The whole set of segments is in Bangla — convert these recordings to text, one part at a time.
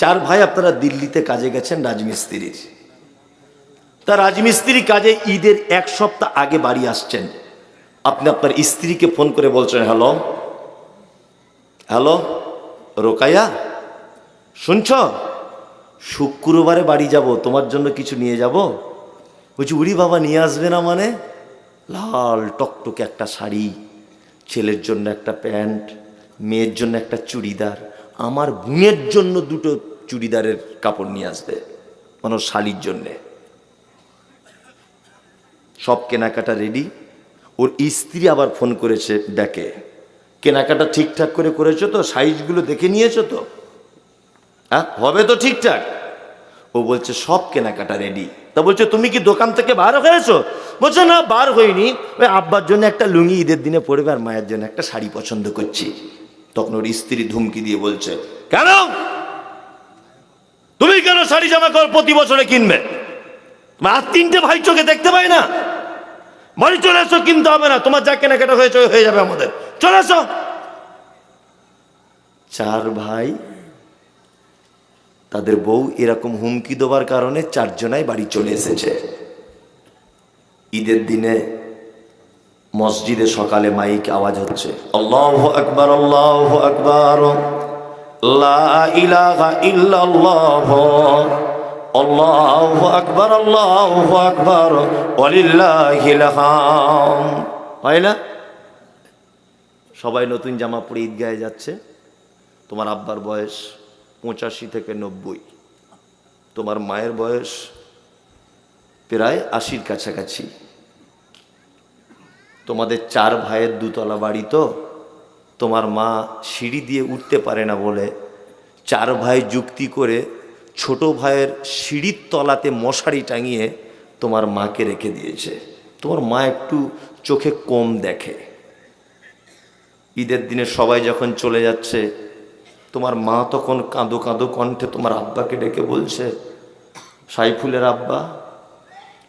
চার ভাই আপনারা দিল্লিতে কাজে গেছেন রাজমিস্ত্রির। তা রাজমিস্ত্রি কাজে ঈদের এক সপ্তাহ আগে বাড়ি আসছেন। আপনি আপনার স্ত্রীকে ফোন করে বলছেন, হ্যালো হ্যালো, রোকাইয়া, শুনছ? শুক্রবারে বাড়ি যাব, তোমার জন্য কিছু নিয়ে যাব? বলছি, উড়ি বাবা, নিয়ে আসবে না মানে? লাল টকটকে একটা শাড়ি, ছেলের জন্য একটা প্যান্ট, মেয়ের জন্য একটা চুড়িদার, আমার বোনের জন্য দুটো চুড়িদারের কাপড় নিয়ে আসবে মানে ওর শালির জন্যে। সব কেনাকাটা রেডি ওর স্ত্রী আবার ফোন করেছে ডেকে কেনাকাটা ঠিকঠাক করে করেছ তো? সাইজগুলো দেখে নিয়েছো তো? হ্যাঁ হবে তো ঠিকঠাক? ও বলছে, সব কেনাকাটা রেডি তা বলছে, তুমি কি দোকান থেকে বার হয়েছো? বলছে, না, বার হইনি। ওই আব্বার জন্য একটা লুঙ্গি ঈদের দিনে পড়বে আর মায়ের জন্য একটা শাড়ি পছন্দ করছি। তখন ওর স্ত্রী ধুমকি দিয়ে বলছে, কেন? কেন শাড়ি জামা প্রতি বছরে কিনবে? আর তিনটে ভাই চোখে দেখতে পাই না? বাড়ি চলে কিনতে হবে না। তোমার যা কেনাকাটা হয়েছে হয়ে যাবে আমাদের। চলে চার ভাই, তাদের বউ এরকম হুমকি দেওয়ার কারণে চারজনাই বাড়ি চলে এসেছে। ঈদের দিনে মসজিদে সকালে মাইক আওয়াজ হচ্ছে। আল্লাহ আকবর আল্লাহ আকবর। আল্লাহু হয় না? সবাই নতুন জামা পরে ঈদগাহে যাচ্ছে। তোমার আব্বার বয়স পঁচাশি থেকে নব্বই। তোমার মায়ের বয়স প্রায় আশির কাছাকাছি। তোমাদের চার ভাইয়ের দুতলা বাড়ি তো। তোমার মা সিঁড়ি দিয়ে উঠতে পারে না বলে চার ভাই যুক্তি করে ছোট ভাইয়ের সিঁড়ির তলাতে মশারি টাঙিয়ে তোমার মাকে রেখে দিয়েছে। তোমার মা একটু চোখে কম দেখে। ঈদের দিনে সবাই যখন চলে যাচ্ছে, তোমার মা তখন কাঁদো কাঁদো কণ্ঠে তোমার আব্বাকে ডেকে বলছে, সাইফুলের আব্বা,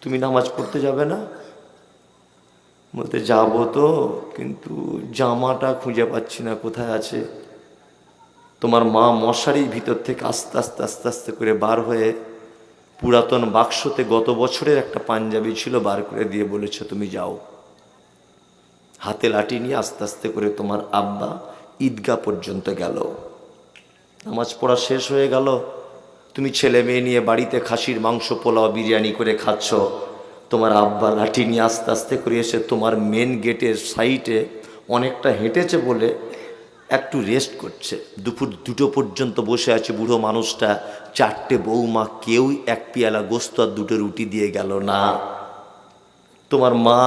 তুমি নামাজ পড়তে যাবে না? বলতে যাব তো, কিন্তু জামাটা খুঁজে পাচ্ছি না, কোথায় আছে? তোমার মা মশারির ভিতর থেকে আস্তে আস্তে আস্তে আস্তে করে বার হয়ে পুরাতন বাক্সতে গত বছরের একটা পাঞ্জাবি ছিল বার করে দিয়ে বলেছে, তুমি যাও। হাতে লাঠি নিয়ে আস্তে আস্তে করে তোমার আব্বা ঈদগা পর্যন্ত গেল। নামাজ পড়া শেষ হয়ে গেল। তুমি ছেলে মেয়ে নিয়ে বাড়িতে খাসির মাংস পোলাও বিরিয়ানি করে খাচ্ছ। তোমার আব্বা লাঠি নিয়ে আস্তে আস্তে করে এসে তোমার মেন গেটের সাইটে অনেকটা হেঁটেছে বলে একটু রেস্ট করছে। দুপুর দুটো পর্যন্ত বসে আছে বুড়ো মানুষটা। চারটে বৌমা কেউ এক পেয়ালা গোস্ত আর দুটো রুটি দিয়ে গেল না। তোমার মা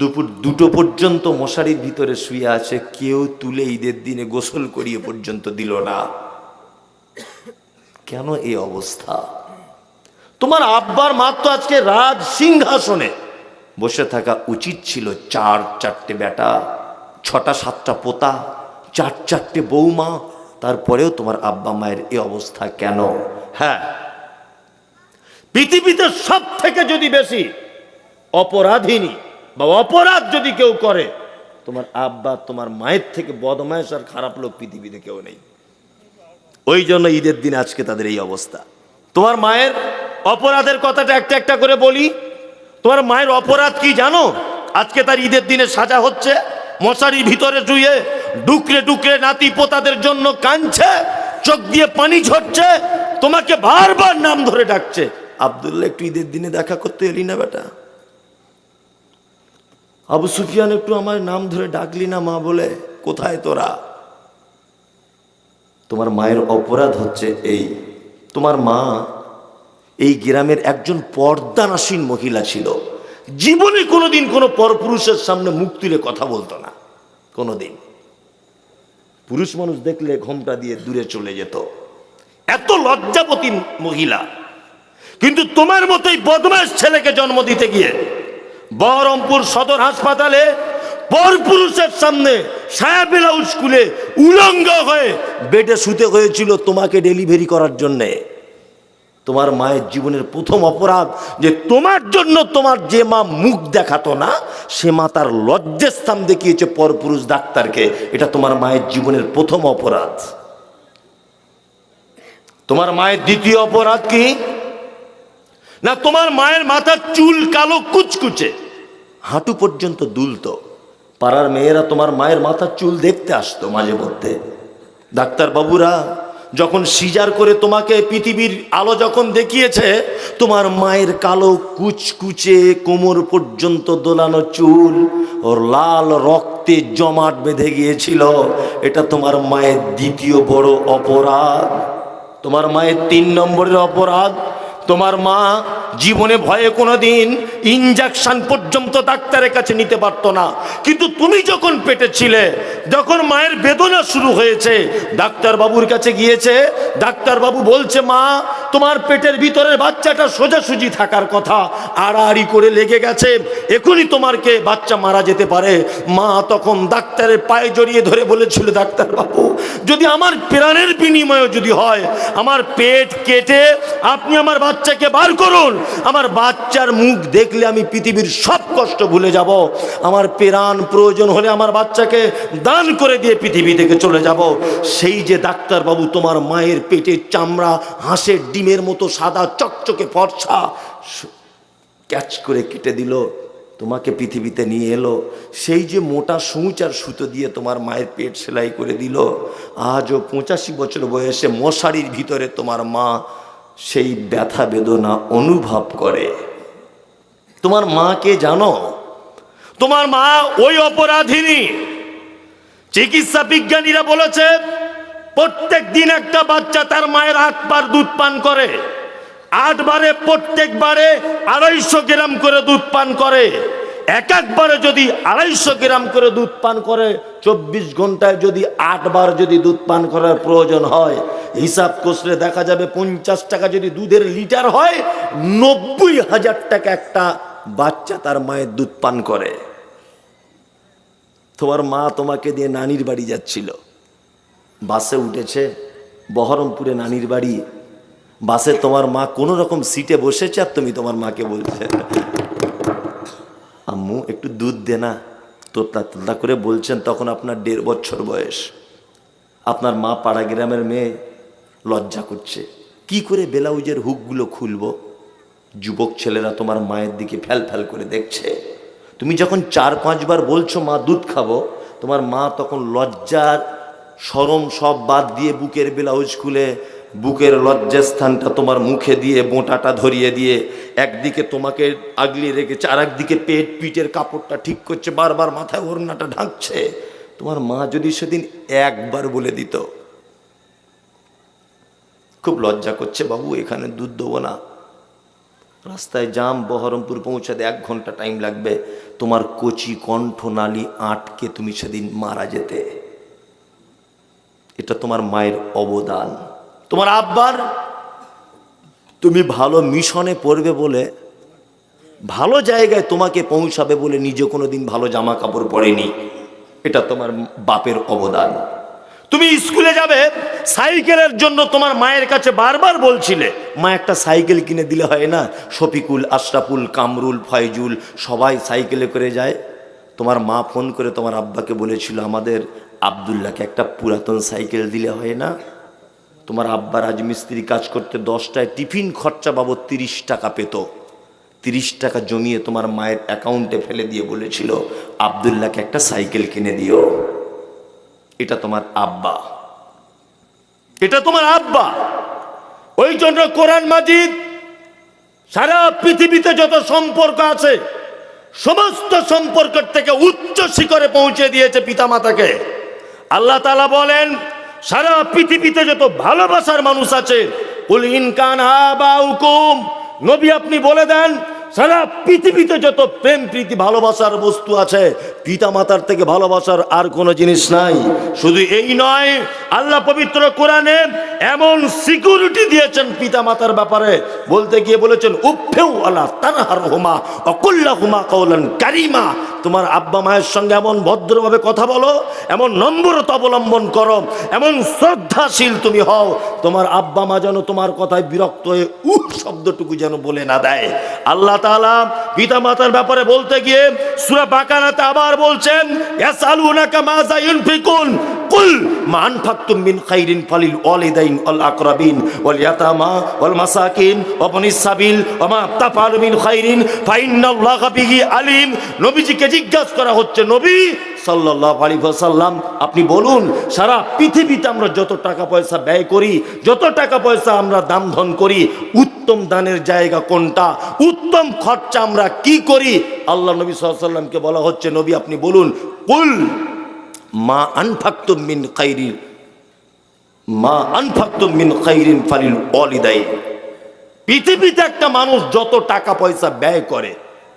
দুপুর দুটো পর্যন্ত মশারির ভিতরে শুয়ে আছে, কেউ তুলে ঈদের দিনে গোসল করিয়ে পর্যন্ত দিল না। কেন এই অবস্থা? তোমার আব্বার মাত্র আজকে রাজ সিংহাসনে। বসে থাকা উচিত ছিল চার চারটে বেটা, ছটা সাতটা পোতা, চার চারটে বৌমা, তারপরেও তোমার আব্বা মায়ের এই অবস্থা কেন? হ্যাঁ। পৃথিবীতে সব থেকে যদি বেশি অপরাধিনী বা অপরাধ যদি কেউ করে, তোমার আব্বা তোমার মায়ের থেকে বদমায়েশ আর খারাপ লোক পৃথিবীতে কেউ নেই। ওই জন্য ঈদের দিন আজকে তাদের এই অবস্থা। তোমার মায়ের অপরাধের কথাটা একটা একটা করে বলি। তোমার মায়ের অপরাধ কি জানো? আজকে তার ঈদের দিনে সাজা হচ্ছে, মশারির ভিতরে শুয়ে ডুকরে ডুকরে নাতি পোতাদের জন্য কাঁদছে, চোখ দিয়ে পানি ঝরছে, তোমাকে বারবার নাম ধরে ডাকছে। আবদুল্লাহ, একটু ঈদের দিনে দেখা করতে এলি না বেটা? আবু সুফিয়ান একটু আমার নাম ধরে ডাকলি না মা বলে? কোথায় তোরা? তোমার মায়ের অপরাধ হচ্ছে এই। তোমার মা এই গ্রামের একজন পর্দানাসীন মহিলা ছিল। জীবনে কোনোদিন কোনো পরপুরুষের সামনে মুখ তুলে কথা বলতো না। কোনোদিন। পুরুষ মানুষ দেখলে ঘোমটা দিয়ে দূরে চলে যেত। এত লজ্জাপতি মহিলা। কিন্তু তোমার মতোই বদমাস ছেলেকে জন্ম দিতে গিয়ে বহরমপুর সদর হাসপাতালে পরপুরুষের সামনে সায়া ব্লাউজ স্কুলে উলঙ্গ হয়ে বেডে শুতে হয়েছিল তোমাকে ডেলিভারি করার জন্যে। তোমার মায়ের জীবনের প্রথম অপরাধ যে তোমার জন্য তোমার যে মা মুখ দেখাতো না, সে মা তার লজ্জার স্থান দেখিয়েছে পরপুরুষ ডাক্তারকে। এটা তোমার মায়ের জীবনের প্রথম অপরাধ। তোমার মায়ের দ্বিতীয় অপরাধ কি? না, তোমার মায়ের মাথার চুল কালো কুচকুচে। হাঁটু পর্যন্ত দুলতো। পাড়ার মেয়েরা তোমার মায়ের মাথার চুল দেখতে আসতো মাঝে মধ্যে। ডাক্তার বাবুরা যখন সিজার করে তোমাকে পৃথিবীর আলো যখন দেখিয়েছে, তোমার মায়ের কালো কুচকুচে কোমর পর্যন্ত দোলানো চুল ও লাল রক্তে জমাট বেঁধে গিয়েছিল। এটা তোমার মায়ের দ্বিতীয় বড় অপরাধ। তোমার মায়ের তিন নম্বরের অপরাধ, তোমার মা জীবনে ভয়ে কোনো দিন ইঞ্জেকশন পর্যন্ত ডাক্তারের কাছে নিতে পারতো না। কিন্তু তুমি যখন পেটে ছিলে, যখন মায়ের বেদনা শুরু হয়েছে ডাক্তার বাবুর কাছে গিয়েছে ডাক্তার বাবু বলছে, মা, তোমার পেটের ভিতরের বাচ্চাটা সোজাসুজি থাকার কথা, আড়াআড়ি করে লেগে গেছে, এখনই তোমারকে বাচ্চা মারা যেতে পারে। মা তখন ডাক্তারের পায়ে জড়িয়ে ধরে বলেছিল ডাক্তার বাবু যদি আমার প্রাণের বিনিময়ে যদি হয়, আমার পেট কেটে আপনি আমার বাচ্চাকে বার করুন আমার বাচ্চার মুখ দেখলে আমি পৃথিবীর সব কষ্ট ভুলে যাব। আমার প্রাণ প্রয়োজন হলে আমার বাচ্চাকে দান করে দিয়ে পৃথিবী থেকে চলে যাব। সেই যে ডাক্তার বাবু তোমার মায়ের পেটের চামড়া, হাঁসের ডিমের মতো সাদা চকচকে ফর্সা ক্যাচ করে কেটে দিল, তোমাকে পৃথিবীতে নিয়ে এলো। সেই যে মোটা সূচ আর সুতো দিয়ে তোমার মায়ের পেট সেলাই করে দিল, আজও পঁচাশি বছর বয়সে মশারির ভিতরে তোমার মা সেই ব্যথা বেদনা অনুভব করে। তোমার মাকে জানো? তোমার মা ওই অপরাধিনী। চিকিৎসা বিজ্ঞানীরা বলেছে, প্রত্যেক দিন একটা বাচ্চা তার মায়ের আটবার দুধ পান করে। আটবারে প্রত্যেকবারে আড়াইশো গ্রাম করে দুধ পান করে। এক একবারে যদি আড়াইশো গ্রাম করে দুধ পান করে, চব্বিশ ঘন্টায় যদি আটবার যদি দুধ পান করার প্রয়োজন হয়, হিসাব কষলে দেখা যাবে পঞ্চাশ টাকা যদি দুধের লিটার হয়, নব্বই হাজার টাকা একটা বাচ্চা তার মায়ের দুধ পান করে। তোমার মা তোমাকে দিয়ে নানির বাড়ি যাচ্ছিল। বাসে উঠেছে, বহরমপুরে নানির বাড়ি। বাসে তোমার মা কোনো রকম সিটে বসেছে আর তুমি তোমার মাকে বলছে আম্মু, একটু দুধ দে না। তোতা তোতা করে বলছেন, তখন আপনার দেড় বছর বয়স। আপনার মা পাড়া গ্রামের মেয়ে লজ্জা করছে। কি করে ব্লাউজের হুকগুলো খুলব? যুবক ছেলেরা তোমার মায়ের দিকে ফ্যাল ফ্যাল করে দেখছে। তুমি যখন চার পাঁচবার বলছো, মা, দুধ খাব, তোমার মা তখন লজ্জার সরম সব বাদ দিয়ে বুকের ব্লাউজ খুলে বুকের লজ্জাস্থানটা তোমার মুখে দিয়ে বোঁটাটা ধরিয়ে দিয়ে, একদিকে তোমাকে আগলিয়ে রেখেছে আর একদিকে পেট পিঠের কাপড়টা ঠিক করছে, বারবার মাথায় ওড়নাটা ঢাকছে। তোমার মা যদি সেদিন একবার বলে দিত, খুব লজ্জা করছে বাবু, এখানে দুধ দেবো না। রাস্তায় জাম, বহরমপুর পৌঁছাতে এক ঘণ্টা টাইম লাগবে। তোমার কচি কণ্ঠ নালী আটকে তুমি সেদিন মারা যেতে। এটা তোমার মায়ের অবদান। তোমার আব্বার? তুমি ভালো মিশনে পড়বে বলে ভালো জায়গায় তোমাকে পৌঁছাবে বলে নিজে কোনো দিন ভালো জামা কাপড় পরেনি। এটা তোমার বাপের অবদান। তুমি স্কুলে যাবে, সাইকেলের জন্য তোমার মায়ের কাছে বারবার বলছিলে, মা, একটা সাইকেল কিনে দিলে হয় না? শফিকুল, আশরাফুল, কামরুল, ফয়জুল সবাই সাইকেলে করে যায়। তোমার মা ফোন করে তোমার আব্বাকে বলেছিল, আমাদের আবদুল্লাহকে একটা পুরাতন সাইকেল দিলে হয় না? তোমার আব্বা রাজমিস্ত্রি কাজ করতে দশটায় টিফিন খরচা বাবদ তিরিশ টাকা পেত। তিরিশ টাকা জমিয়ে তোমার মায়ের অ্যাকাউন্টে ফেলে দিয়ে বলেছিল, আবদুল্লাহকে একটা সাইকেল কিনে দিও। এটা তোমার আব্বা। এটা তোমার আব্বা। ওই জন্য কোরআন মাজিদ সারা পৃথিবীতে যত সম্পর্ক আছে, সমস্ত সম্পর্কের থেকে উচ্চ শিখরে পৌঁছে দিয়েছে পিতামাতাকে। আল্লাহ তালা বলেন সারা পৃথিবীতে যত ভালোবাসার মানুষ আছে ইনকান নবী আপনি বলে দেন, সারা পৃথিবীতে যত প্রেম প্রীতি ভালোবাসার বস্তু আছে পিতা মাতার থেকে ভালোবাসার আর কোনো জিনিস নাই। শুধু এই নয়, আল্লাহ পবিত্র কোরআনে এমন সিকিউরিটি দিয়েছেন পিতা মাতার ব্যাপারে। বলতে গিয়ে বলেছেন উফেউ আল্লাহ তানহার হুমা, অকুল্লা হুমা কৌলান কারিমা। তোমার আব্বা মায়ের সঙ্গে এমন ভদ্রভাবে কথা বলো, এমন নম্রতা অবলম্বন করো, এমন শ্রদ্ধাশীল তুমি হও, তোমার আব্বা মা যেন তোমার কথায় বিরক্ত হয়ে উহ শব্দটুকু যেন বলে না দেয়। আল্লাহ তাআলা পিতা মাতার ব্যাপারে বলতে গিয়ে সূরা বাকারাতে আবার বলছেন ইয়াসালুনাকা মাজা ইউনফিকুন, কুল মা আনফাকতুম মিন খাইরিন ফালিল ওয়ালিদাইন। ইয়াতামা ওয়াল মাসাকিন ওয়া বনিস সাবিল ওয়া মা তাফআলু মিন খাইরিন, ফাইন্নাল্লাহা বিহি আলিম। নবীজিকে জিজ্ঞাসা করা হচ্ছে, নবী সাল্লাল্লাহু আলাইহি ওয়াসাল্লাম, আপনি বলুন, সারা পৃথিবীতে আমরা যত টাকা পয়সা ব্যয় করি, যত টাকা পয়সা আমরা দাম ধন করি, উত্তম দানের জায়গা কোনটা, উত্তম খরচা আমরা কি করি? আল্লাহ নবী সাল্লামকে বলা হচ্ছে, নবী আপনি বলুন, কুল মা আনফাক্তুম মিন খাইরিন। মা আনফাক্তুম মিন খাইরিন ফালিল অলিদাই পৃথিবীতে একটা মানুষ যত টাকা পয়সা ব্যয় করে,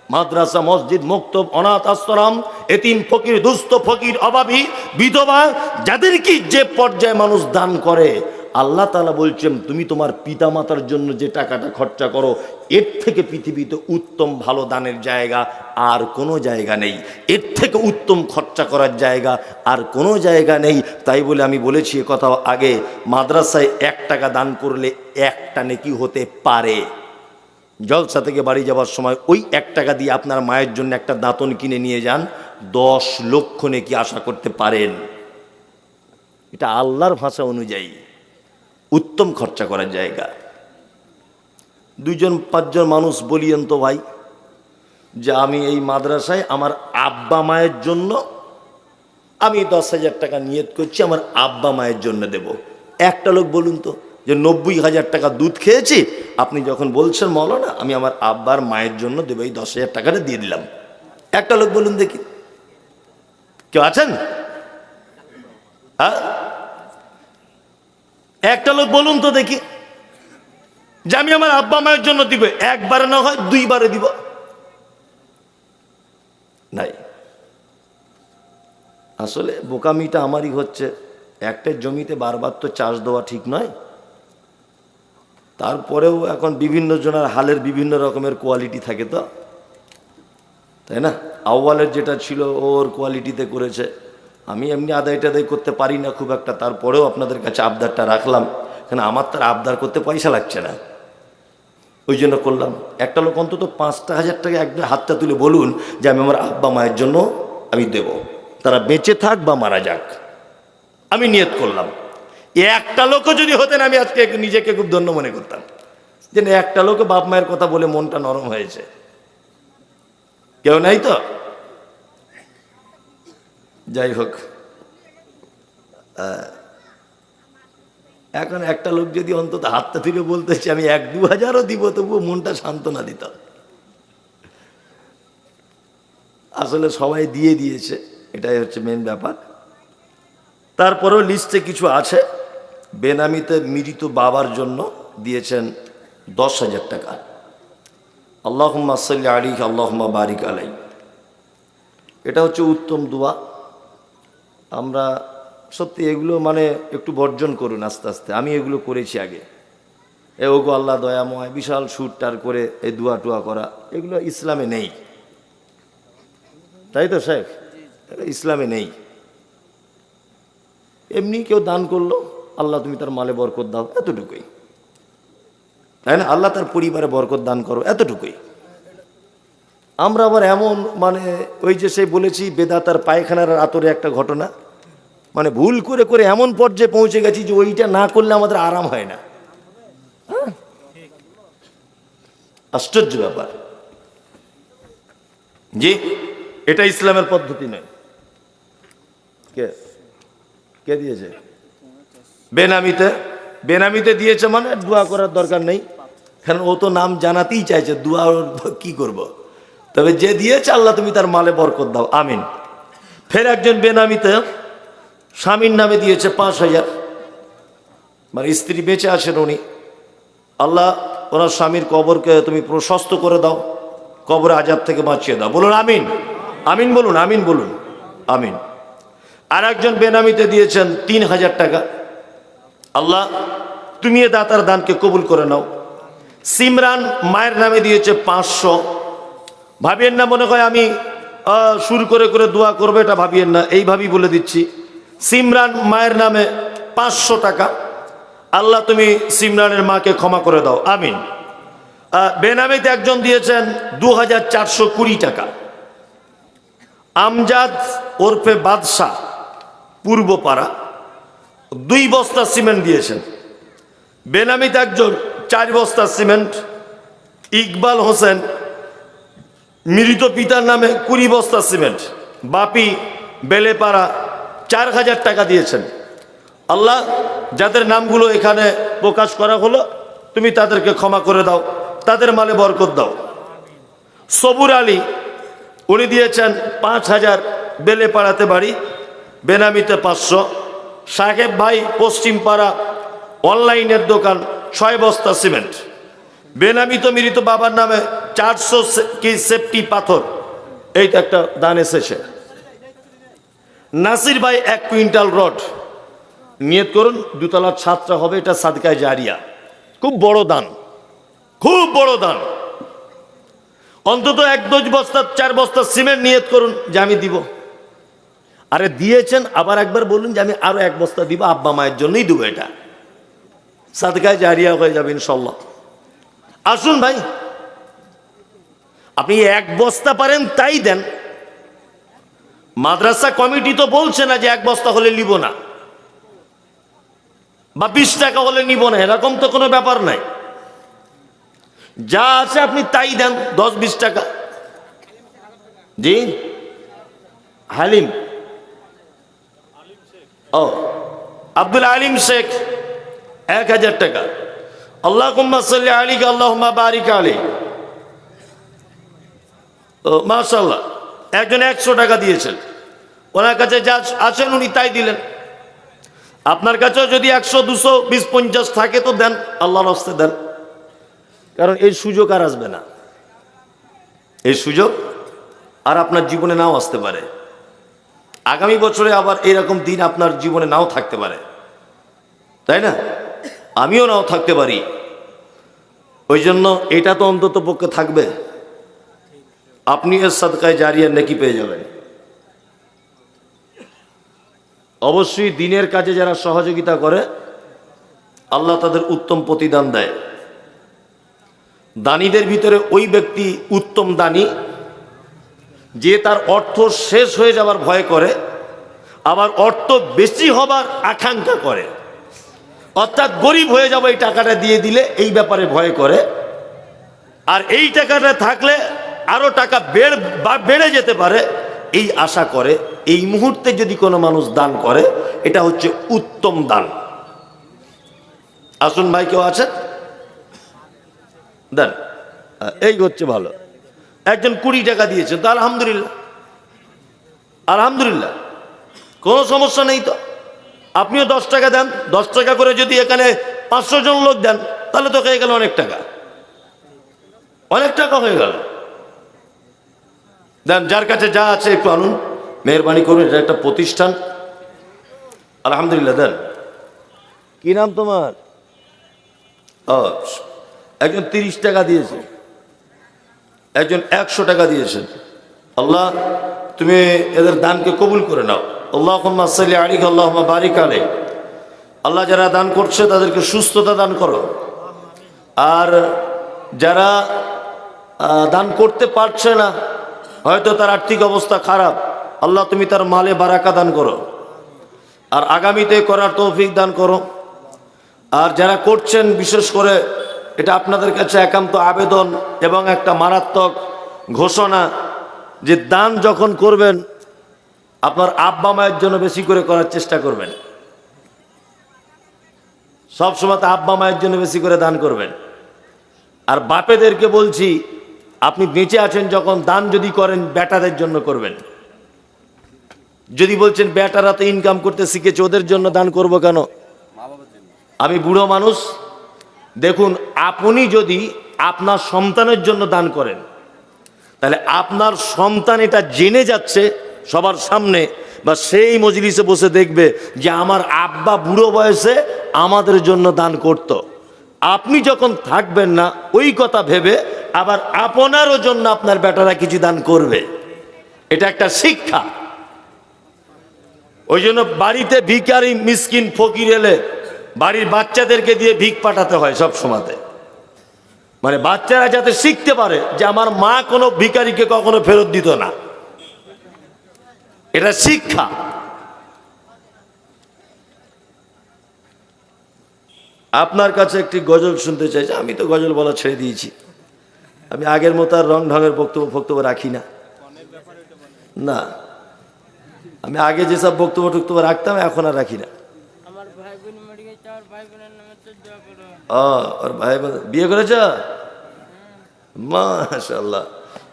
মাদ্রাসা, মসজিদ মুক্ত অনাথ আশ্রম, এতিম ফকির, দুস্থ ফকির, অভাবী, বিধবা, যাদেরকে যে পর্যায়ে মানুষ দান করে আল্লাহ তালা বলছেন, তুমি তোমার পিতা মাতার জন্য যে টাকাটা খরচা করো, এর থেকে পৃথিবীতে উত্তম ভালো দানের জায়গা আর কোনো জায়গা নেই। এর থেকে উত্তম খরচা করার জায়গা আর কোনো জায়গা নেই। তাই বলে আমি বলেছি কথা আগে, মাদ্রাসায় এক টাকা দান করলে একটা নেকি হতে পারে। জলসা থেকে বাড়ি যাওয়ার সময় ওই এক টাকা দিয়ে আপনার মায়ের জন্য একটা দাঁতন কিনে নিয়ে যান, দশ লক্ষ নেকি আশা করতে পারেন। এটা আল্লাহর ভাষা অনুযায়ী। উত্তম খরচা করার জায়গা। দুজন পাঁচজন মানুষ বলিয়েন তো ভাই যে আমি এই মাদ্রাসায় আমার আব্বা মায়ের জন্য আমি দশ হাজার টাকা নিয়ত করছি, আমার আব্বা মায়ের জন্য দেব। একটা লোক বলুন তো যে নব্বই হাজার টাকা দুধ খেয়েছি, আপনি যখন বলছেন মৌলানা, আমি আমার আব্বার মায়ের জন্য দেবো, এই দশ হাজার টাকাটা দিয়ে দিলাম। একটা লোক বলুন দেখি। কেউ আছেন? হ্যাঁ? একটা লোক বলুন তো দেখি। যে আমি আমার আব্বা মায়ের জন্য দিব, একবারে না হয় দুইবারে দিব। নাই। আসলে বোকামিটা আমারই হচ্ছে। একটা জমিতে বারবার তো চাষ দেওয়া ঠিক নয়। তারপরেও এখন বিভিন্ন জনের হালের বিভিন্ন রকমের কোয়ালিটি থাকে তো। তাই না? আউ্বালের যেটা ছিল ওর কোয়ালিটিতে করেছে। আমি এমনি আদায় টাদায় করতে পারি না খুব একটা, তারপরেও আপনাদের কাছে আবদারটা রাখলাম। কেন, আমার তার আবদার করতে পয়সা লাগছে না। ওই জন্য করলাম। একটা লোক অন্তত পাঁচটা হাজার টাকা একদম হাতটা তুলে বলুন যে আমি আমার আব্বা মায়ের জন্য আমি দেব। তারা বেঁচে থাক বা মারা যাক। আমি নিয়ত করলাম। একটা লোকও যদি হতেন, আমি আজকে নিজেকে খুব ধন্য মনে করতাম। যে একটা লোকও বাপ মায়ের কথা বলে মনটা নরম হয়েছে। কেউ নাই তো? যাই হোক এখন একটা লোক যদি অন্তত হাতটা তুলে বলতেছে আমি এক দু হাজারও দিব, তবুও মনটা সান্ত্বনা দিত আসলে সবাই দিয়ে দিয়েছে, এটাই হচ্ছে মেন ব্যাপার। তারপরেও লিস্টে কিছু আছে। বেনামিতে মৃত বাবার জন্য দিয়েছেন দশ হাজার টাকা। সাল্লি আলী আল্লাহম্মা বারিক আলাই এটা হচ্ছে উত্তম দোয়া। আমরা সত্যি এগুলো মানে একটু বর্জন করুন আস্তে আস্তে। আমি এগুলো করেছি আগে। এ ওগো আল্লাহ দয়াময়, বিশাল সুর টার করে এই দোয়া টুয়া করা, এগুলো ইসলামে নেই। তাই তো, শেখ? ইসলামে নেই। এমনি কেউ দান করল, আল্লাহ তুমি তার মালে বরকত দাও, এতটুকুই। তাই না? আল্লাহ তার পরিবারে বরকত দান করো, এতটুকুই। আমরা আবার এমন মানে ওই যে সে বলেছি, বেদাতার পায়খানার আতরে একটা ঘটনা। মানে ভুল করে করে এমন পর্যায়ে পৌঁছে গেছি যে ওইটা না করলে আমাদের আরাম হয় না? আশ্চর্য ব্যাপার। জি, এটা ইসলামের পদ্ধতি নয়। কে? কে দিয়েছে? বেনামিতে। বেনামিতে দিয়েছে মানে দোয়া করার দরকার নেই। কারণ ও তো নাম জানাতেই চাইছে, দোয়া কি করব। তবে যে দিয়েছে, আল্লাহ তুমি তার মালে বরকত দাও। আমিন। ফের একজন বেনামিতে স্বামীর নামে দিয়েছে পাঁচ হাজার। মানে স্ত্রী বেঁচে আছেন উনি। আল্লাহ, ওনার স্বামীর কবরকে তুমি প্রশস্ত করে দাও, কবর আজাব থেকে বাঁচিয়ে দাও। বলুন, আমিন। আমিন বলুন আমিন বলুন। আমিন। আর একজন বেনামিতে দিয়েছেন তিন হাজার টাকা। আল্লাহ, তুমি এ দাতার দানকে কবুল করে নাও। সিমরান মায়ের নামে দিয়েছে পাঁচশো। ভাবিয়েন না, মনে হয় আমি শুরু করে করে দোয়া করব, এটা ভাবিয়েন না। এইভাবেই বলে দিচ্ছি। সিমরান মায়ের নামে পাঁচশো টাকা। আল্লাহ তুমি সিমরানের মাকে ক্ষমা করে দাও। আমিন। বেনামিতে একজন দিয়েছেন দু হাজার চারশো কুড়ি টাকা। আমজাদ ওরফে বাদশাহ, পূর্বপাড়া, দুই বস্তা সিমেন্ট দিয়েছেন। বেনামিতে একজন, চার বস্তা সিমেন্ট, ইকবাল হোসেন, মৃত পিতার নামে কুড়ি বস্তা সিমেন্ট। বাপি বেলেপাড়া চার হাজার টাকা দিয়েছেন। আল্লাহ যাদের নামগুলো এখানে প্রকাশ করা হলো, তুমি তাদেরকে ক্ষমা করে দাও, তাদের মালে বরকত দাও। সবুর আলী, উনি দিয়েছেন পাঁচ হাজার বেলে পাড়াতে বাড়ি, বেনামিতে পাঁচশো। সাহেব ভাই, পশ্চিমপাড়া, অনলাইনের দোকান, ছয় বস্তা সিমেন্ট। বেনামিত মৃত বাবার নামে চারশো কি সেফটি পাথর, এইটা একটা দান এসেছে। নাসির ভাই এক কুইন্টাল রড। নিয়ত করুন, দুতলার ছাদটা হবে এটা সাদকায় জারিয়া। খুব বড় দান। খুব বড় দান। অন্তত এক দশ বস্তা, চার বস্তা সিমেন্ট নিয়ত করুন যে আমি দিব। আরে দিয়েছেন, আবার একবার বলুন যে আমি আরও এক বস্তা দিব, আব্বা মায়ের জন্যই দেবো এটা। সাদকায় জারিয়া হয়ে যাবে ইনশাল্লাহ। আসুন ভাই। আপনি এক বস্তা পারেন, তাই দেন। মাদ্রাসা কমিটি তো বলছে না যে এক বস্তা হলে নিব না। বা বিশ টাকা হলে নিব না, এরকম তো কোনো ব্যাপার নাই। যা আছে আপনি তাই দেন, দশ বিশ টাকা। জি? হালিম। ও, আব্দুল আলিম শেখ, এক হাজার টাকা। আল্লাহ আলী আল্লাহ বারিক আলী ও একজন একশো টাকা দিয়েছেন। ওনার কাছে যা আছেন উনি তাই দিলেন। আপনার কাছেও যদি একশো, দুশো, বিশ, পঞ্চাশ থাকে তো দেন, আল্লাহর হস্তে দেন। কারণ এই সুযোগ আর আসবে না। এই সুযোগ আর আপনার জীবনে নাও আসতে পারে। আগামী বছরে আবার এরকম দিন আপনার জীবনে নাও থাকতে পারে। তাই না? আমিও নাও থাকতে পারি। ওই জন্য এটা তো অন্তত পক্ষে থাকবে। আপনি এর সাদকায় জারিয়া নেকি পেয়ে যাবেন। অবশ্যই দিনের কাজে যারা সহযোগিতা করে, আল্লাহ তাদের উত্তম প্রতিদান দেয়। দানীদের ভিতরে ওই ব্যক্তি উত্তম দানী, যে তার অর্থ শেষ হয়ে যাবার ভয় করে, আবার অর্থ বেশি হবার আকাঙ্ক্ষা করে। অর্থাৎ গরিব হয়ে যাব এই টাকাটা দিয়ে দিলে এই ব্যাপারে ভয় করে। আর এই টাকাটা থাকলে আরও টাকা বেড় যেতে পারে, এই আশা করে, এই মুহূর্তে যদি কোনো মানুষ দান করে, এটা হচ্ছে উত্তম দান। আসুন ভাই, কেউ আছেন? দেন এই হচ্ছে ভালো। একজন কুড়ি টাকা দিয়েছে, তো আলহামদুলিল্লাহ। আলহামদুলিল্লাহ। কোনো সমস্যা নেই তো? আপনিও দশ টাকা দেন, দশ টাকা করে যদি এখানে পাঁচশো জন লোক দেন, তাহলে তো হয়ে গেল অনেক টাকা। অনেক টাকা হয়ে গেল। দেন যার কাছে যা আছে একটু আনুন। মেহরবানি করুন এটা একটা প্রতিষ্ঠান। আলহামদুলিল্লাহ দেন। কি নাম তোমার? একজন তিরিশ টাকা দিয়েছে। একজন একশো টাকা দিয়েছেন আল্লাহ তুমি এদের দানকে কবুল করে নাও। আল্লাহ সাল্লি আলিক আল্লাহ বারিক আলে আল্লাহ যারা দান করছে তাদেরকে সুস্থতা দান করো। আর যারা দান করতে পারছে না হয়তো তার আর্থিক অবস্থা খারাপ। আল্লাহ তুমি তার মালে বারাকা দান করো। আর আগামীতে করার তৌফিক দান করো। আর যারা করছেন, বিশেষ করে এটা আপনাদের কাছে একান্ত আবেদন এবং একটা মারাত্মক ঘোষণা যে দান যখন করবেন, আপনার আব্বা মায়ের জন্য বেশি করে করার চেষ্টা করবেন। সব সময় তো আব্বা মায়ের জন্য বেশি করে দান করবেন। আর বাপেদেরকে বলছি আপনি বেঁচে আছেন যখন দান যদি করেন, বেটাদের জন্য করবেন। যদি বলছেন, বেটারা তো ইনকাম করতে শিখেছে, ওদের জন্য দান করব কেন? আমি বুড়ো মানুষ। দেখুন, আপনি যদি আপনার সন্তানের জন্য দান করেন, তাহলে আপনার সন্তান এটা জেনে যাচ্ছে সবার সামনে বা সেই মজলিসে বসে দেখবে যে, আমার আব্বা বুড়ো বয়সে আমাদের জন্য দান করত। আপনি যখন থাকবেন না, ওই কথা ভেবে আবার আপনারও জন্য আপনার বেটারা কিছু দান করবে। এটা একটা শিক্ষা। ওই জন্য বাড়িতে ভিকারি মিসকিন, ফকির এলে বাড়ির বাচ্চাদেরকে দিয়ে ভিক পাঠাতে হয় সব সময়তে। মানে বাচ্চারা যাতে শিখতে পারে যে আমার মা কোনো ভিকারিকে কখনো ফেরত দিত না। এটা শিক্ষা। আপনার কাছে একটি গজল শুনতে চাইছি আমি তো গজল বলা ছেড়ে দিয়েছি। আমি আগের মতো আর রং ঢঙের বক্তব্য বক্তব্য রাখি না। না। আমি আগে যেসব বক্তব্য টক্তব্য রাখতাম এখন আর রাখি না। ওর ভাই বোন বিয়ে করেছ? মাশাল্লাহ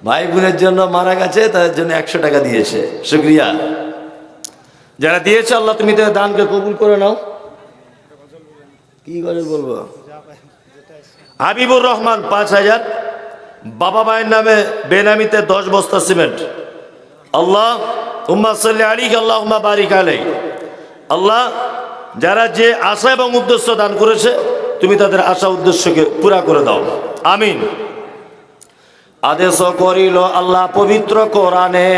ভাই বোনের জন্য মারা গেছে তাদের জন্য একশো টাকা দিয়েছে। শুক্রিয়া। যারা দিয়েছে আল্লাহ তুমি তাদের দানকে কবুল করে নাও। কি গজল বলব? হাবিবুর রহমান পাঁচ হাজার, বাবা মায়ের নামে বেনামিতে দশ বস্তা সিমেন্ট। আল্লাহ আল্লাহ আল্লাহ, যারা যে আশা এবং উদ্দেশ্য দান করেছে, তুমি তাদের আশা উদ্দেশ্যকে পুরা করে দাও। আমিন। আদেশ করিল আল্লাহ পবিত্র কোরআনে,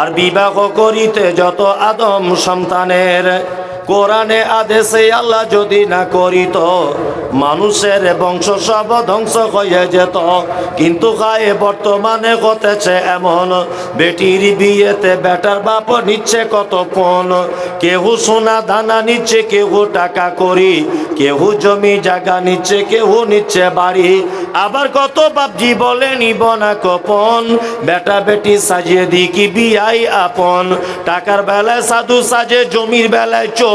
আর বিবাহ করিতে যত আদম সন্তানের কোরআনে আদেশে আল্লাহ যদি না করিত, মানুষের বংশ সব ধ্বংস হয়ে যেত। কিন্তু খায় বর্তমানে ঘটেছে এমন, বেটির বিয়েতে বেটার বাপ নিচ্ছে কত পণ কেহু সোনা দানা নিচ্ছে, কেহু টাকা করি কেহু জমি জায়গা নিচ্ছে, কেহু নিচ্ছে বাড়ি। আবার কত বাপজি বলে, নিব না কপন। বেটা বেটি সাজিয়ে দি কি বিয়াই আপন। টাকার বেলায় সাধু সাজে, জমির বেলায় চোর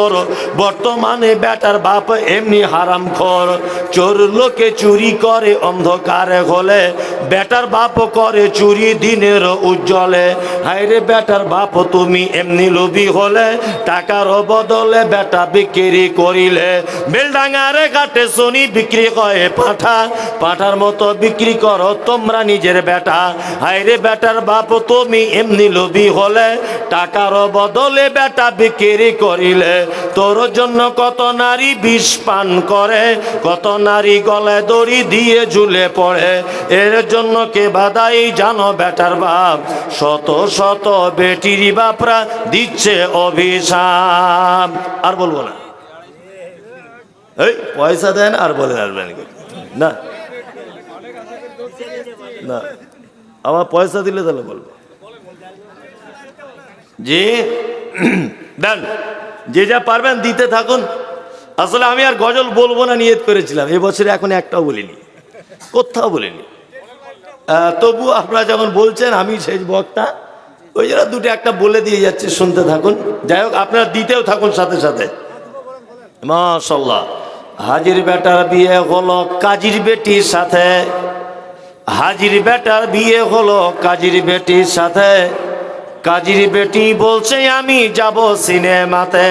বর্তমানে বেটার বাপ এমনি হারাম খর। চোর লোকে চুরি করে অন্ধকারে হলে, বেটার বাপ করে চুরি দিনের উজ্জ্বলে। হাইরে বেটার বাপ, তুমি এমনি লোভী হলে, টাকার বদলে বেটা বিক্রি করিলে। বেলডাঙ্গারে ঘাটে শুনি বিক্রি করে পাঠা। পাঠার মতো বিক্রি করো তোমরা নিজের বেটা। হাইরে বেটার বাপ, তুমি এমনি লোভী হলে, টাকার বদলে বেটা বিক্রি করিলে। তোর জন্য কত নারী বিষ পান করে, কত নারী গলে দড়ি দিয়ে ঝুলে পড়ে। এর জন্য কে বাদাই জানো বেটার বাপ? শত শত বেটির বাপরা দিচ্ছে অভিশাপ। আর বলব না। এই, পয়সা দেন আর বলে আর বলেন না। না। আমার পয়সা দিলে তাহলে বলব। জি। দেন। যে যা পারবেন দিতে থাকুন। আসলে আমি আর গজল বলব না, নিয়ত করেছিলাম। এবছরে এখন একটাও বলিনি। কোথাও বলিনি। তবু আপনারা যখন বলছেন, আমি সেই বক্তা। ওই জন্য দুটো একটা বলে দিয়ে যাচ্ছে, শুনতে থাকুন। যাই হোক, আপনারা দিতেও থাকুন সাথে সাথে। মাশাল্লাহ হাজির বেটার বিয়ে হলো কাজির বেটির সাথে। হাজির বেটার বিয়ে হলো কাজির বেটির সাথে। কাজীর বেটি বলছে আমি যাব সিনেমাতে।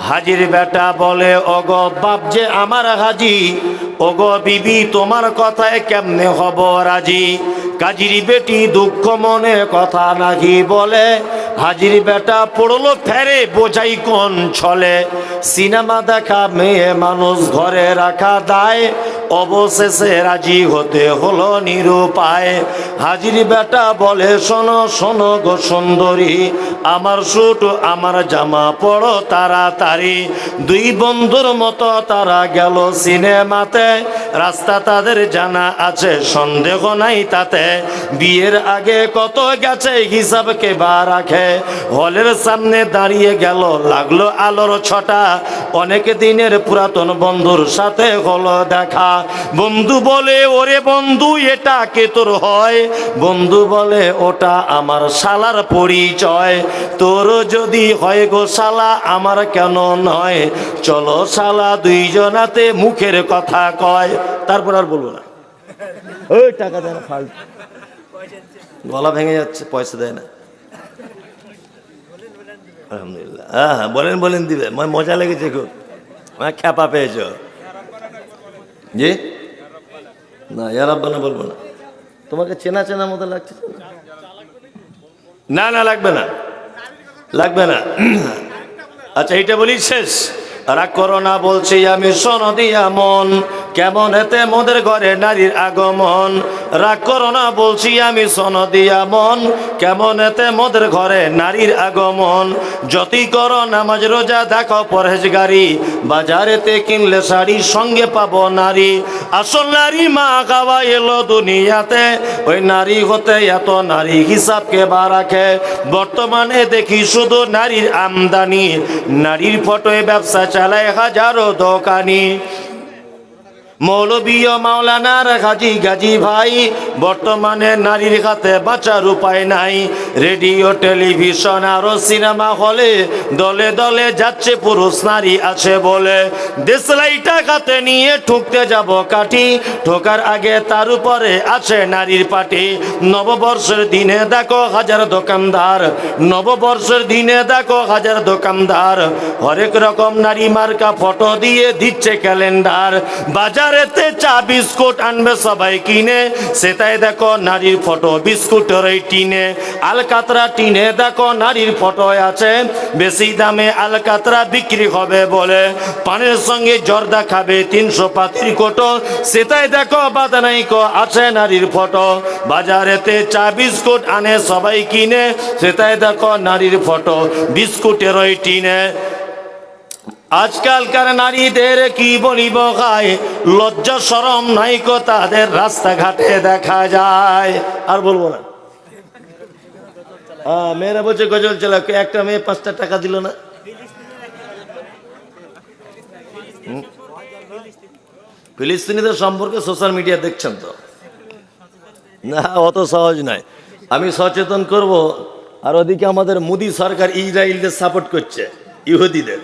হাজির বেটা বলে অগ বাপ যে আমার হাজি অগ বিবি তোমার কথায় কেমনে হব রাজি? কাজীর বেটি দুঃখ মনে কথা নাকি বলে, হাজির বেটা পড়ল ফেরে বোঝাই কোন ছলে। সিনেমা দেখা মেয়ে মানুষ ঘরে রাখা দায়, অবশেষে রাজি হতে হলো নিরুপায়। হাজির বেটা বলে, শোনো শোনো গো সুন্দরী, আমার সুট, আমার জামা পড়ো তাড়াতাড়ি। দুই বন্ধুর মতো তারা গেল সিনেমাতে। রাস্তা তাদের জানা আছে, সন্দেহ নাই তাতে। বিয়ের আগে কত গেছে হিসাব কে বা রাখে। হলের সামনে দাঁড়িয়ে গেল, লাগল আলোর ছটা। অনেক দিনের পুরাতন বন্ধুর সাথে হলো দেখা। বন্ধু বলে, ওরে বন্ধু, এটা কে তোর হয়? বন্ধু বলে, ওটা আমার শালার পরিচয়। তোর যদি হয় গো শালা, আমার কেন নয়। চলো শালা দুইজনাতে মুখের কথা কয়। তারপর আর বলব না। ওই টাকা দেয় না ফাল্টু গলা ভেঙে যাচ্ছে পয়সা দেয় না। আলহামদুলিল্লাহ। হ্যাঁ হ্যাঁ বলেন বলেন দিবে। মজা লেগেছে খুব। আমার খ্যাপা পেয়েছ। জি? না ইয়ার আব্বানা বলব না। তোমাকে চেনা চেনা মতো লাগছে না না লাগবে না। লাগবে না। আচ্ছা এটা বলি শেষ। রাগ করো না বলছি আমি সনদিয়া মন। কেমন এতে মোদের ঘরে নারীর আগমন? রাগ করো না, বলছি আমি সনদিয়া মন কেমন এতে মোদের ঘরে নারীর আগমন? যতই করো নামাজ রোজা, দেখো পরহেজগারি। বাজারেতে কিনলে শাড়ি সঙ্গে পাবো নারী। আসল নারী মা গাওয়া এলো দুনিয়াতে। ওই নারী হতে এত নারী হিসাবকে বা রাখে? বর্তমানে দেখি শুধু নারীর আমদানি। নারীর ফটোয় ব্যবসা চালায় হাজারো দোকানি। মৌলবীয় মাওলানার গাজী গাজী ভাই, বর্তমানে নারীর হাতে বাঁচার উপায় নাই। রেডিও, টেলিভিশন আরও সিনেমা হলে দলে দলে যাচ্ছে পুরুষ, নারী আছে বলে। দেশলাই টাকাতে নিয়ে ঠুকতে যাব কাঠি, ঠোকার আগে তার উপরে আছে নারীর পাটি। নববর্ষের দিনে দেখো হাজার দোকানদার, নববর্ষের দিনে দেখো হাজার দোকানদার। হরেক রকম নারী মার্কা ফটো দিয়ে দিচ্ছে ক্যালেন্ডার। বাজারেতে চা বিস্কুট আনবে সবাই কিনে। সেটাই দেখো নারীর ফটো, বিস্কুটের ওই টিনে। আলকাতরা টিনে দেখো নারীর ফটো আছে। বেশি দামে আলকাতরা বিক্রি হবে বলে। পানের সঙ্গে জর্দা খাবে তিনশো পাতির কোটো সেটাই দেখো বাদানাইকো আছে নারীর ফটো। বাজারেতে চা বিস্কুট আনে সবাই কিনে। সেটাই দেখো নারীর ফটো, বিস্কুটের ওই টিনে। আজকালকার নারীদের কি বলিব গায়? লজ্জা সরম নাইকো তাদের রাস্তাঘাটে দেখা যায়। আর বলব না। হ্যাঁ মেয়েরা বলছে, গজল চালা একটা মেয়ে পাঁচটা টাকা দিল না? ফিলিস্তিনিদের সম্পর্কে সোশ্যাল মিডিয়া দেখছেন তো? না, অত সহজ নয়। আমি সচেতন করব, আর ওদিকে আমাদের মোদি সরকার ইসরায়েলদের সাপোর্ট করছে, ইহুদিদের।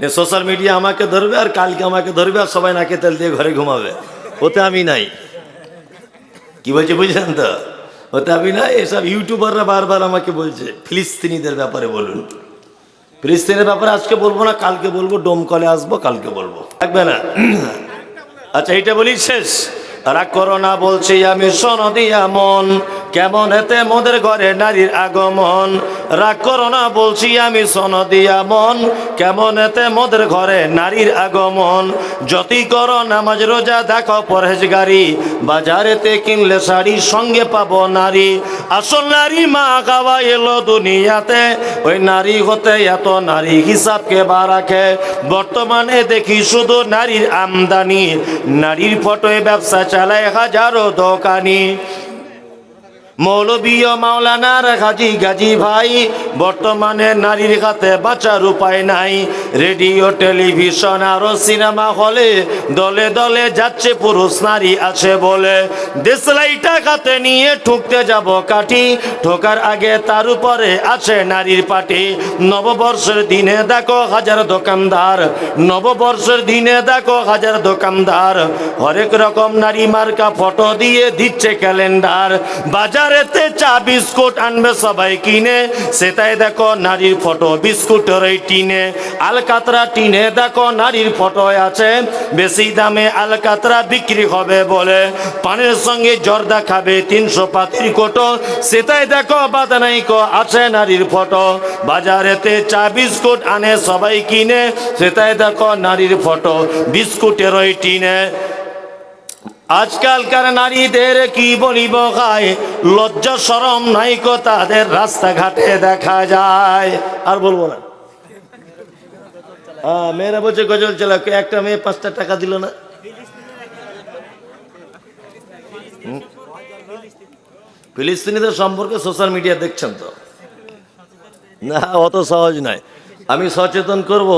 সোশ্যাল মিডিয়া আমাকে ধরবে আর কালকে আমাকে ধরবে আর সবাই নাকে তেল দিয়ে ঘরে ঘুমাবে। ওতে আমি নাই। কি বলছে বুঝলেন তো? ওতে আমি নাই, এসব ইউটিউবাররা বারবার আমাকে বলছে, ফিলিস্তিনিদের ব্যাপারে বলুন। ফিলিস্তিনের ব্যাপারে আজকে বলব না, কালকে বলব ডোমকলে আসব, কালকে বলব। থাকবে না? আচ্ছা এটা বলি শেষ। রাগ করো না, বলছি আমি সনদিয়া মন। কেমন এতে মোদের ঘরে নারীর আগমন? রাগ করো না, বলছি আমি সনদিয়া মন কেমন এতে মোদের ঘরে নারীর আগমন? যতই করো নামাজ, রোজা দেখো পরহেজগারি। বাজারেতে কিনলে শাড়ি, সঙ্গে পাবো নারী। আসল নারী মা গাওয়া এলো দুনিয়াতে। ওই নারী হতে এত নারী হিসাবকে বা রাখে? বর্তমানে দেখি শুধু নারীর আমদানি। নারীর ফটোয় ব্যবসা চালায় হাজারো দোকানি। মৌলবীয় মাওলানার গাজী গাজী ভাই, বর্তমানে নারীর হাতে বাঁচার উপায় নাই। রেডিও, টেলিভিশন আরও সিনেমা হলে দলে দলে যাচ্ছে পুরুষ, নারী আছে বলে। দেশলাই টাকাতে নিয়ে ঠুকতে যাব কাঠি, ঠোকার আগে তার উপরে আছে নারীর পাটি। নববর্ষের দিনে দেখো হাজার দোকানদার, নববর্ষের দিনে দেখো হাজার দোকানদার। হরেক রকম নারী মার্কা ফটো দিয়ে দিচ্ছে ক্যালেন্ডার। বাজারেতে চা বিস্কুট আনবে সবাই কিনে। সেটাই দেখো নারীর ফটো বিস্কুটের ওই টিনে। আলকাতরা টিনে দেখো নারীর ফটো আছে। বেশি দামে আলকাতরা বিক্রি হবে বলে। পানের সঙ্গে জর্দা খাবে তিনশো পাতির কোটো। সেটাই দেখো বাদানাইকো আছে নারীর ফটো। বাজারেতে চা বিস্কুট আনে সবাই কিনে। সেটাই দেখো নারীর ফটো বিস্কুটের ওই টিনে। আজকালকার নারীদের কি বলিব গায়? লজ্জা সরম নাইকো তাদের রাস্তাঘাটে দেখা যায়। আর বলব না। মেয়েরা বলছে, গজল চালা একটা মেয়ে পাঁচটা টাকা দিল না? ফিলিস্তিনিদের সম্পর্কে সোশ্যাল মিডিয়া দেখছেন তো? না, অত সহজ নয়। আমি সচেতন করব,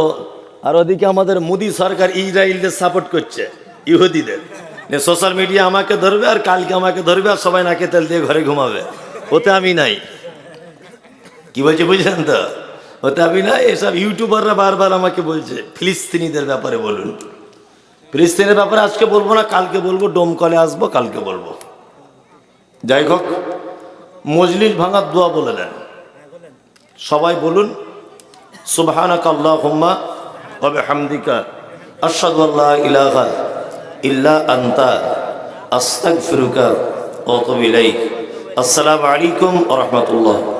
আর ওদিকে আমাদের মোদি সরকার ইসরায়েলদের সাপোর্ট করছে, ইহুদিদের। সোশ্যাল মিডিয়া আমাকে ধরবে আর কালকে আমাকে ধরবে আর সবাই নাকে তেল দিয়ে ঘরে ঘুমাবে। ওতে আমি নাই। কি বলছে বুঝলেন তো? ওতে আমি নাই। এসব ইউটিউবাররা বারবার আমাকে বলছে, ফিলিস্তিনিদের ব্যাপারে বলুন। ফিলিস্তিনের ব্যাপারে আজকে বলব না, কালকে বলব ডোমকলে আসব, কালকে বলব। যাই হোক, মজলিস ভাঙার দোয়া বলে দেন। সবাই বলুন সুবহানাক আল্লাহুম্মা ওয়া বিহামদিকা, আশহাদু আল্লা ইলাহা ইল্লা আন্তা আস্তাগফিরুকা ওয়া আতুবু ইলাইক। আসসালামু আলাইকুম রাহমাতুল্লাহ।